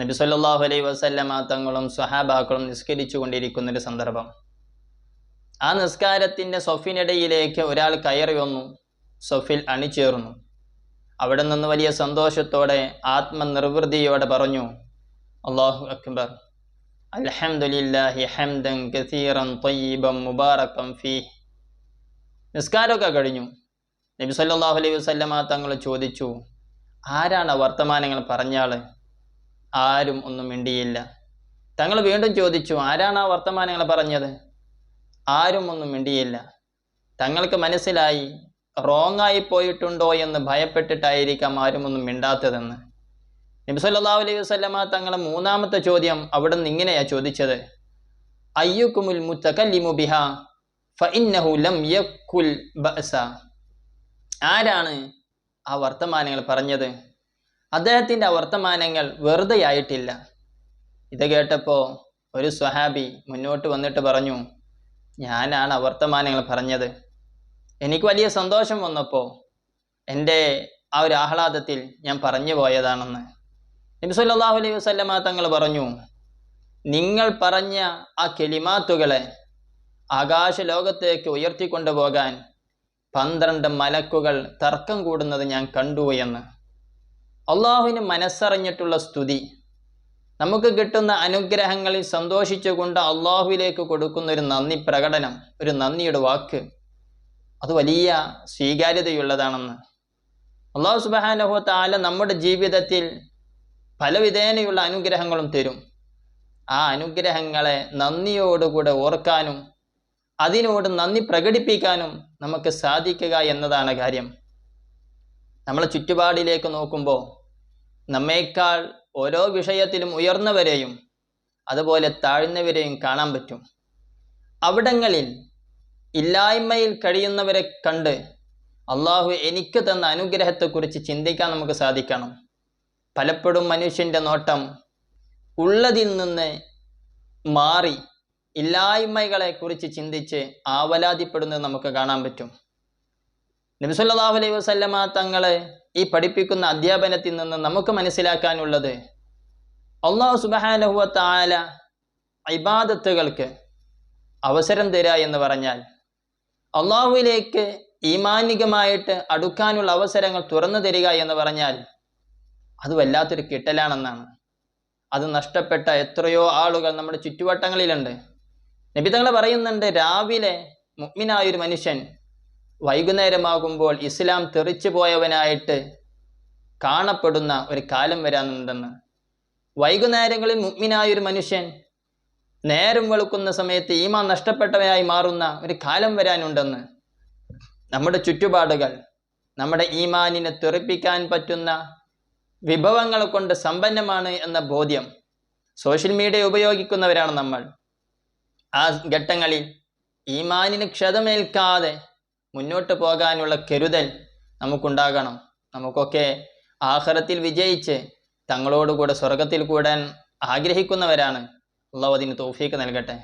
നബി സല്ലല്ലാഹു അലൈഹി വസല്ലമ തങ്ങളും സ്വഹാബാക്കളും നിസ്കരിച്ചു കൊണ്ടിരിക്കുന്ന ഒരു സന്ദർഭം. ആ നിസ്കാരത്തിന്റെ സൊഫിനിടയിലേക്ക് ഒരാൾ കയറി വന്നു സൊഫിൽ അണിചേർന്നു. അവിടെ നിന്ന് വലിയ സന്തോഷത്തോടെ ആത്മനിർവൃതിയോടെ പറഞ്ഞു അള്ളാഹു അക്ബർ. അൽഹംദുലില്ലാഹി ഹംദൻ കസീറൻ ത്വയ്യിബൻ ഫീഹ്. നിസ്കാരമൊക്കെ കഴിഞ്ഞു. നബി സല്ലല്ലാഹു അലൈഹി വസല്ലമ തങ്ങൾ ചോദിച്ചു ആരാണ് വർത്തമാനങ്ങൾ പറഞ്ഞാൾ ആരും ഒന്നും മിണ്ടിയില്ല. തങ്ങൾ വീണ്ടും ചോദിച്ചു ആരാണ് ആ വർത്തമാനങ്ങൾ പറഞ്ഞത്? ആരും ഒന്നും മിണ്ടിയില്ല. തങ്ങൾക്ക് മനസ്സിലായി റോങ് ആയി പോയിട്ടുണ്ടോ എന്ന് ഭയപ്പെട്ടിട്ടായിരിക്കാം ആരും ഒന്നും മിണ്ടാത്തതെന്ന്. സല്ലല്ലാഹു അലൈഹി വസല്ലമ തങ്ങളെ മൂന്നാമത്തെ ചോദ്യം അവിടെ നിന്ന് ഇങ്ങനെയാ ചോദിച്ചത്. അയ്യുക്കുമുൽ മുത്തകല്ലിമു ബിഹ ഫഇന്നഹു ലം യക്കുൽ ബഅസ. ആരാണ് ആ വർത്തമാനങ്ങൾ പറഞ്ഞത്? അദ്ദേഹത്തിന്റെ വർത്തമാനങ്ങൾ വെറുതെ ആയിട്ടില്ല. ഇത് കേട്ടപ്പോൾ ഒരു സ്വഹാബി മുന്നോട്ട് വന്നിട്ട് പറഞ്ഞു ഞാനാണ് അവർത്തമാനങ്ങൾ വർത്തമാനങ്ങൾ പറഞ്ഞത്. എനിക്ക് വലിയ സന്തോഷം വന്നപ്പോൾ എന്റെ ആ ഒരു ആഹ്ലാദത്തിൽ ഞാൻ പറഞ്ഞു പോയതാണെന്ന്. നബി സല്ലല്ലാഹു അലൈഹി വസല്ലമ തങ്ങൾ പറഞ്ഞു നിങ്ങൾ പറഞ്ഞ ആ കെളിമാത്തുകളെ ആകാശ ലോകത്തേക്ക് ഉയർത്തിക്കൊണ്ടുപോകാൻ പന്ത്രണ്ട് മലക്കുകൾ തർക്കം കൂടുന്നത് ഞാൻ കണ്ടു എന്ന്. അള്ളാഹുവിന് മനസ്സറിഞ്ഞിട്ടുള്ള സ്തുതി. നമുക്ക് കിട്ടുന്ന അനുഗ്രഹങ്ങളിൽ സന്തോഷിച്ചുകൊണ്ട് അള്ളാഹുവിലേക്ക് കൊടുക്കുന്ന ഒരു നന്ദി പ്രകടനം ഒരു നന്ദിയുടെ വാക്ക്. അത് വലിയ സ്വീകാര്യതയുള്ളതാണെന്ന്. അള്ളാഹു സുബാനഹു താല നമ്മുടെ ജീവിതത്തിൽ പലവിധേനയുള്ള അനുഗ്രഹങ്ങളും തരും. ആ അനുഗ്രഹങ്ങളെ നന്ദിയോടുകൂടെ ഓർക്കാനും അതിനോട് നന്ദി പ്രകടിപ്പിക്കാനും നമുക്ക് സാധിക്കുക എന്നതാണ് കാര്യം. നമ്മളെ ചുറ്റുപാടിലേക്ക് നോക്കുമ്പോൾ നമ്മേക്കാൾ ഓരോ വിഷയത്തിലും ഉയർന്നവരെയും അതുപോലെ താഴ്ന്നവരെയും കാണാൻ പറ്റും. അവിടങ്ങളിൽ ഇല്ലായ്മയിൽ കഴിയുന്നവരെ കണ്ട് അള്ളാഹു എനിക്ക് തന്ന അനുഗ്രഹത്തെക്കുറിച്ച് ചിന്തിക്കാൻ നമുക്ക് സാധിക്കണം. പലപ്പോഴും മനുഷ്യന്റെ നോട്ടം ഉള്ളതിൽ നിന്ന് മാറി ഇല്ലായ്മകളെക്കുറിച്ച് ചിന്തിച്ച് ആവലാതിപ്പെടുന്നത് നമുക്ക് കാണാൻ പറ്റും. നബിസല്ലാഹു അലൈഹി വസല്ലമ തങ്ങളെ ഈ പഠിപ്പിക്കുന്ന അധ്യാപനത്തിൽ നിന്ന് നമുക്ക് മനസ്സിലാക്കാനുള്ളത് അള്ളാഹു സുബാനഹുവ താല ഇബാദത്തുകൾക്ക് അവസരം തരിക എന്ന് പറഞ്ഞാൽ അള്ളാഹുവിലേക്ക് ഈമാനികമായിട്ട് അടുക്കാനുള്ള അവസരങ്ങൾ തുറന്നു തരിക എന്ന് പറഞ്ഞാൽ അത് വല്ലാത്തൊരു കിട്ടലാണെന്നാണ്. അത് നഷ്ടപ്പെട്ട എത്രയോ ആളുകൾ നമ്മുടെ ചുറ്റുവട്ടങ്ങളിലുണ്ട്. നബി തങ്ങൾ പറയുന്നുണ്ട് രാവിലെ മുഗ്മിനായൊരു മനുഷ്യൻ വൈകുന്നേരമാകുമ്പോൾ ഇസ്ലാം തെറിച്ചു പോയവനായിട്ട് കാണപ്പെടുന്ന ഒരു കാലം വരാനുണ്ടെന്ന്. വൈകുന്നേരങ്ങളിൽ മുഗ്മിനായൊരു മനുഷ്യൻ നേരം വെളുക്കുന്ന സമയത്ത് ഈമാൻ നഷ്ടപ്പെട്ടവനായി മാറുന്ന ഒരു കാലം വരാനുണ്ടെന്ന്. നമ്മുടെ ചുറ്റുപാടുകൾ നമ്മുടെ ഈമാനിനെ തെറിപ്പിക്കാൻ പറ്റുന്ന വിഭവങ്ങൾ കൊണ്ട് സമ്പന്നമാണ് എന്ന ബോധ്യം സോഷ്യൽ മീഡിയ ഉപയോഗിക്കുന്നവരാണ് നമ്മൾ. ആ ഘട്ടങ്ങളിൽ ഈമാനിന് ക്ഷതമേൽക്കാതെ മുന്നോട്ട് പോകാനുള്ള കരുതൽ നമുക്കുണ്ടാകണം. നമുക്കൊക്കെ ആഹ്റത്തിൽ വിജയിച്ച് തങ്ങളോടുകൂടെ സ്വർഗത്തിൽ കൂടാൻ ആഗ്രഹിക്കുന്നവരാണ്. അള്ളാഹു അതിന് തോഫീക്ക് നൽകട്ടെ.